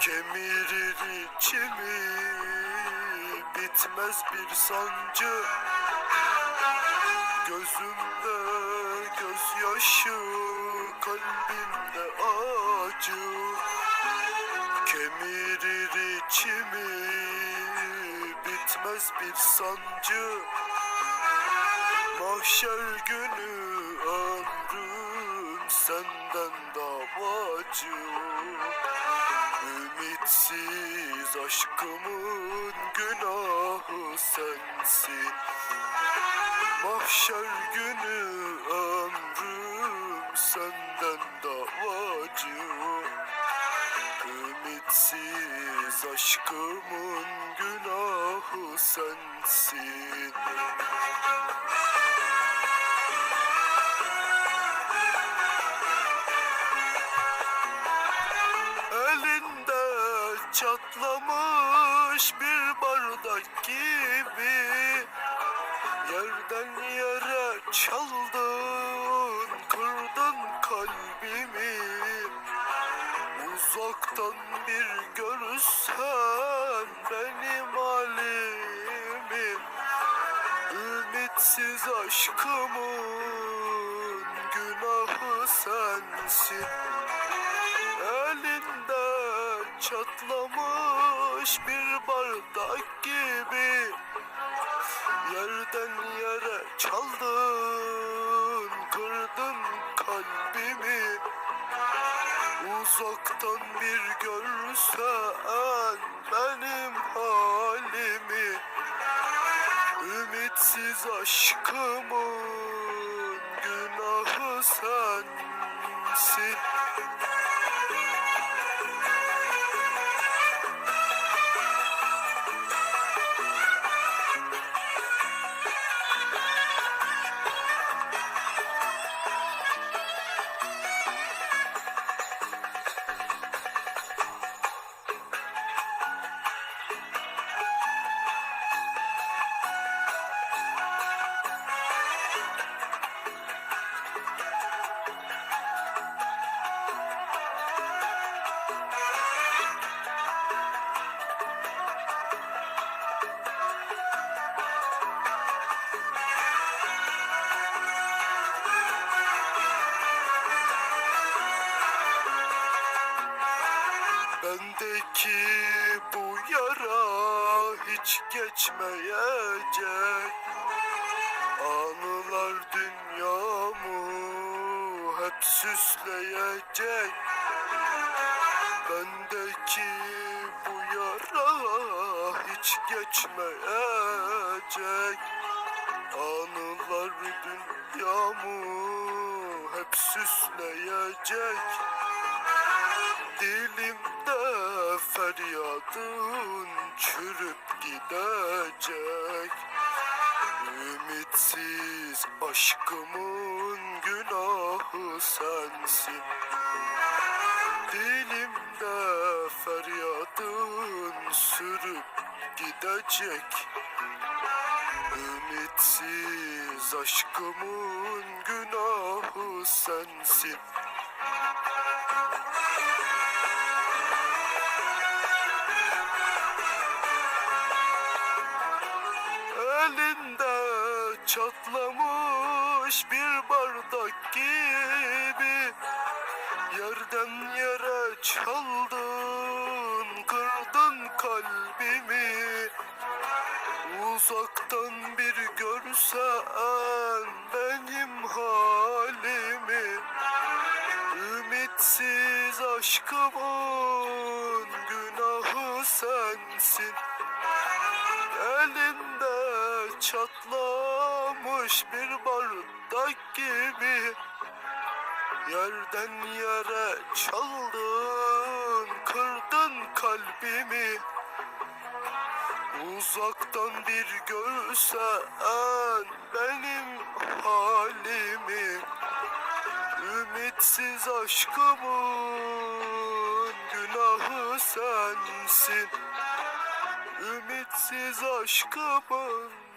Kemirir içimi Bitmez bir sancı. Gözümde gözyaşı Kalbimde acı. Kemirir içimi Bitmez bir sancı. Mahşer günü ömrüm senden davacı Ümitsiz aşkımın günahı sensin. Mahşer günü ömrüm senden davacı Ümitsiz aşkımın günahı sensin Yerden yere çaldın, kırdın kalbimi. Uzaktan bir görsen benim halimi. Ümitsiz aşkımın günahı sensin. Elinde çatlamış bir bardak gibi Yerden yere çaldın, kırdın kalbimi. Uzaktan bir görsen benim halimi. Ümitsiz aşkımın günahı sensin Bendeki bu yara hiç geçmeyecek. Anılar dünyamı hep süsleyecek. Bendeki bu yara hiç geçmeyecek. Anılar dünyamı hep süsleyecek. Dilimde feryadın çürüp gidecek. Ümitsiz aşkımın günahı sensin. Dilimde feryadın sürüp gidecek. Ümitsiz aşkımın günahı sensin çatlamış bir bardak gibi. Yerden yere çaldın, kırdın kalbimi. Uzaktan bir görsen benim halimi. Ümitsiz aşkımın günahı sensin. Elinde çatlamış bir bardak gibi. Yerden yere çaldın, kırdın kalbimi. Uzaktan bir görsen benim halimi. Ümitsiz aşkımın günahı sensin. Ümitsiz aşkımın